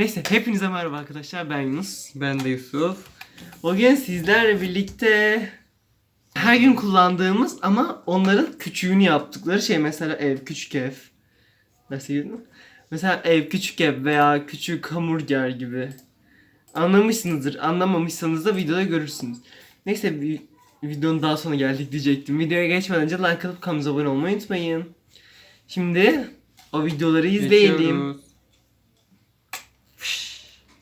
Neyse hepinize merhaba arkadaşlar ben Yunus. Ben de Yusuf. Bugün sizlerle birlikte her gün kullandığımız ama onların küçüğünü yaptıkları şey mesela ev küçük ev. Nasıl mi? Mesela ev küçük ev veya küçük hamburger gibi. Anlamışsınızdır. Anlamamışsanız da videoda görürsünüz. Neyse bir videonun daha sonra geldik diyecektim. Videoya geçmeden önce like atıp kanalımıza abone olmayı unutmayın. Şimdi o videoları izleyelim. Geçiyoruz.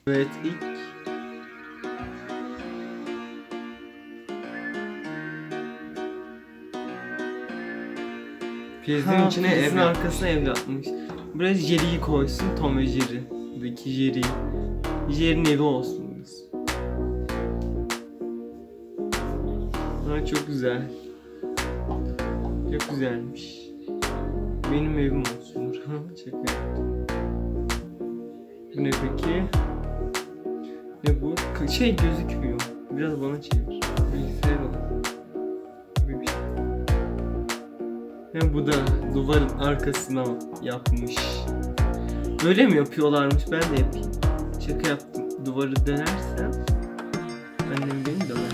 Evet ilk Ha, içine ev yapmış. arkasına ev yapmış. Biraz Jerry'yi koysun Tom ve Jerry. Buradaki Jerry. Jerry'nin evi olsun burası. Ha, çok güzel. Çok güzelmiş. Benim evim olsun. Şaka yaptım. Bu ne peki? Ne bu? Şey gözükmüyor. Biraz bana çevir. Bilgisayar gibi bir şey. Hem bu da duvarın arkasına yapmış. Böyle mi yapıyorlarmış? Ben de yapayım. Şaka yaptım. Duvarı dönersem annem beni döver.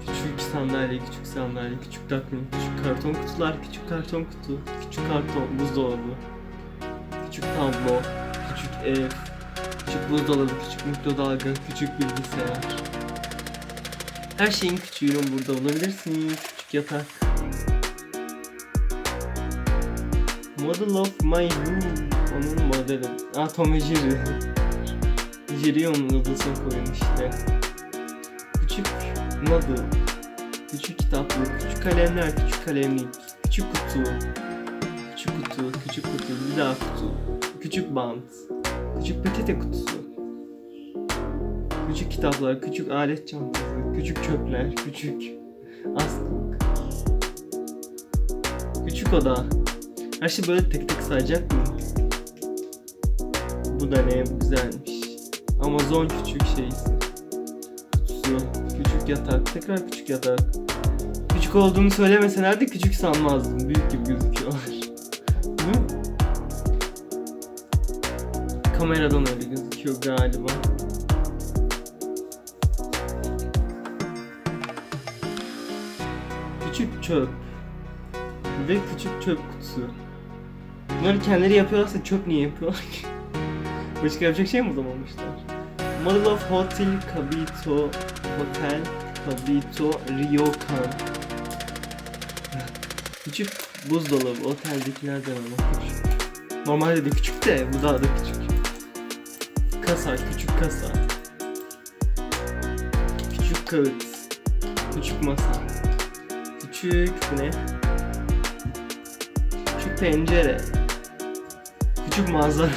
Küçük sandalye, küçük sandalye, küçük takvim, küçük karton kutular, küçük karton kutu, küçük karton buzdolabı, küçük tablo, küçük ev, küçük buzdolabı, küçük mikrodalga, küçük bilgisayar. Her şeyin küçüğünü burada bulabilirsiniz. Küçük yatak. Model of my room. Onun modeli. Aa Tom ve Jerry. Jerry'i onun odasına koyun işte. Küçük model. Küçük kitaplık, küçük kalemler, küçük kalemlik, küçük kutu. Küçük kutu, küçük kutu, bir daha kutu. Küçük bant. Küçük peçete kutusu. Küçük kitaplar, küçük alet çantası, küçük çöpler, küçük askılık. Küçük oda. Her şey böyle tek tek sayacak mı? Bu da ne güzelmiş. Amazon küçük şeysi. Kutusu, küçük yatak, tekrar küçük yatak. Küçük olduğunu söylemeselerdi küçük sanmazdım. Büyük gibi gözüküyorlar. Kameradan öyle gözüküyor galiba. Küçük çöp. Ve küçük çöp kutusu. Bunları kendileri yapıyorlarsa çöp niye yapıyorlar ki? Başka yapacak şey mi bulamamışlar? Model of Hotel Kabito Hotel Kabito Ryokan Küçük buzdolabı oteldekilerden ama küçük. Normalde de küçük de bu daha da küçük. Kasa, küçük kasa. Küçük kağıt. Küçük masa. Küçük bu ne? Küçük pencere. Küçük manzara.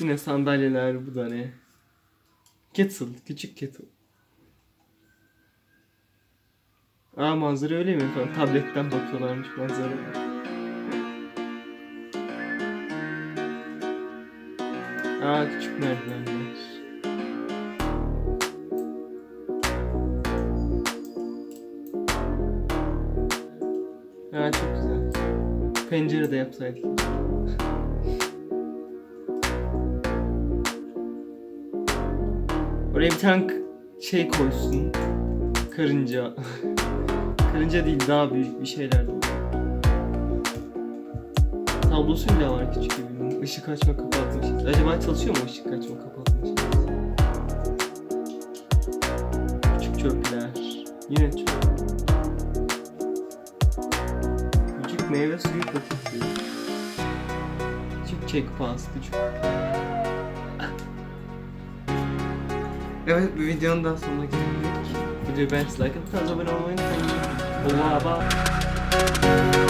Yine sandalyeler bu da ne? Kettle, küçük kettle. Aa manzara öyle mi? Tabletten bakıyorlarmış manzaraya. Aa küçük merdivenler. Aa çok güzel. Pencere de yapsaydık. Oraya bir tane şey koysun. Karınca. Karınca değil daha büyük bir şeyler. Tablosu bile var küçük evinin. Işık açma kapatma şeysi. Acaba çalışıyor mu ışık açma kapatma şeysi? Küçük çöpler. Yine çöp. Küçük meyve suyu paketi. Küçük checkpass, küçük. Evet bir videonun daha sonuna geldik. Videoyu beğendiyseniz like atıp kanala abone olmayı unutmayın. Bye bye.